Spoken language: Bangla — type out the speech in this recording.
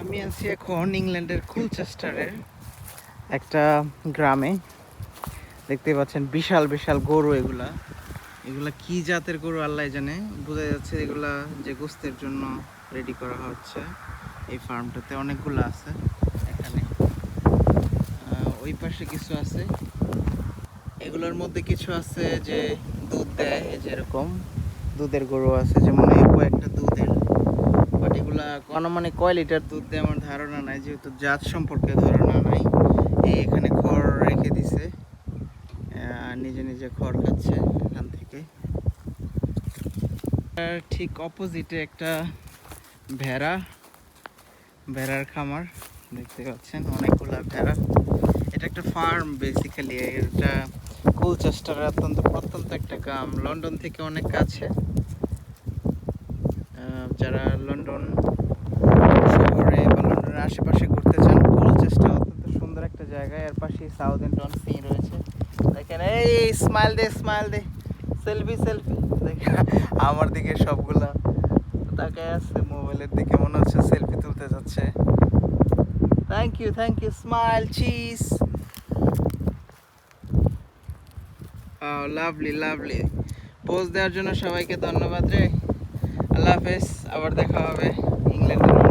আমি আছি এখন ইংল্যান্ডের কুলচেস্টারের একটা গ্রামে। দেখতে পাচ্ছেন বিশাল বিশাল গরু এগুলা। এগুলা কি জাতের গরু আল্লাহ জানে। বোঝা যাচ্ছে এগুলা যে গোস্তের জন্য রেডি করা হচ্ছে। এই ফার্মটাতে অনেকগুলো আছে এখানে। ওই পাশে কিছু আছে। এগুলোর মধ্যে কিছু আছে যে দুধ দেয় যেরকম দুধের গরু আছে। যেমন এই কয়েকটা দুধের বাট এগুলা মানে কয় লিটার দুধ দেয় আমার ধারণা নাই, যেহেতু জাত সম্পর্কে ধারণা নাই। এই এখানে খড় রেখে দিছে আর নিজে নিজে খড় খাচ্ছে এখান থেকে। ঠিক অপোজিটে একটা ভেড়া, ভেড়ার খামার, দেখতে পাচ্ছেন, অনেকগুলা ভেড়া। এটা একটা ফার্ম বেসিক্যালি এটা কুলচেস্টার অত্যন্ত প্রত্যন্ত একটা গ্রাম, লন্ডন থেকে অনেক কাছে। যারা লন্ডন শহরে বা লন্ডনের আশেপাশে ঘুরতে চান কুলচেস্টার অত্যন্ত সুন্দর একটা জায়গা। এর পাশেই সাউথ এন্টন সি রয়েছে। দেখেন, এই স্মাইল দে স্মাইল দে। সেলফি সেলফি দেখেন, আমার দিকে সবগুলা তাকায় আছে, মোবাইলের দিকে মনে হচ্ছে সেলফি তুলতে যাচ্ছে। Thank you thank you smile cheese lovely lovely pose দেওয়ার জন্য সবাইকে ধন্যবাদ রে। আল্লাহ হাফেজ আবার দেখা হবে ইংল্যান্ডের